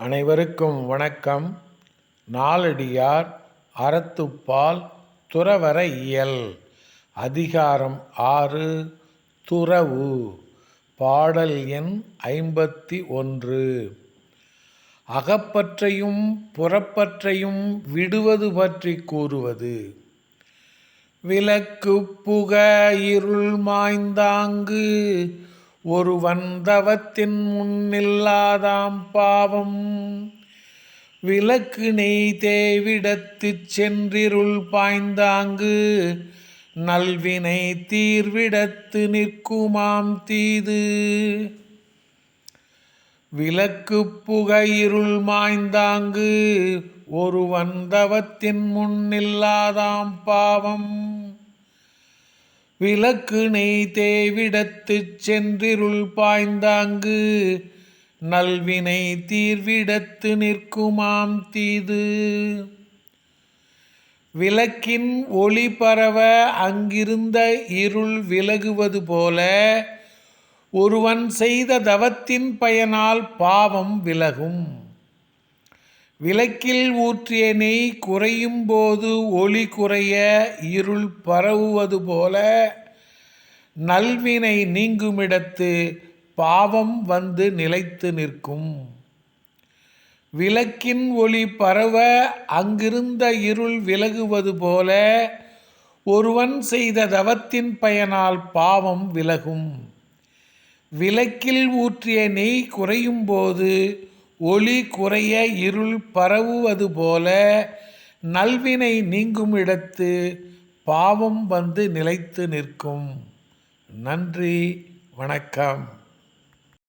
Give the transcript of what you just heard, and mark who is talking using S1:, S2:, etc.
S1: அனைவருக்கும் வணக்கம். நாலடியார் அறத்துப்பால் துறவர இயல். அதிகாரம் ஆறு துறவு. பாடல் எண் ஐம்பத்தி ஒன்று. அகப்பற்றையும் புறப்பற்றையும் விடுவது பற்றி கூறுவது. விளக்கு புக இருள் மாய்ந்தாங்கு. ஒரு வந்தவத்தின் முன்னில்லாதாம் பாவம். விளக்கு நெய் தேவிடத்துச் சென்றிருள் பாய்ந்தாங்கு. நல்வினை தீர்விடத்து நிற்குமாம் தீது. விளக்கு புகையிருள் மாய்ந்தாங்கு. ஒரு வந்தவத்தின் முன்னில்லாதாம் பாவம். விளக்கு நெய் தேவிடத்துச் சென்றிருள் பாய்ந்தாங்கு நல்வினை தீர்விடத்து நிற்குமாம் தீது. விளக்கின் ஒளி பரவ அங்கிருந்த இருள் விலகுவது போல ஒருவன் செய்த தவத்தின் பயனால் பாவம் விலகும். விளக்கில் ஊற்றிய நெய் குறையும் போது ஒளி குறைய இருள் பரவுவது போல நல்வினை நீங்குமிடத்து பாவம் வந்து நிலைத்து நிற்கும். விளக்கின் ஒளி பரவ அங்கிருந்த இருள் விலகுவது போல ஒருவன் செய்த தவத்தின் பயனால் பாவம் விலகும். விளக்கில் ஊற்றிய நெய் குறையும் போது ஒளி குறைய இருள் பரவுவது போல நல்வினை நீங்கும் இடத்து பாவம் வந்து நிலைத்து நிற்கும். நன்றி வணக்கம்.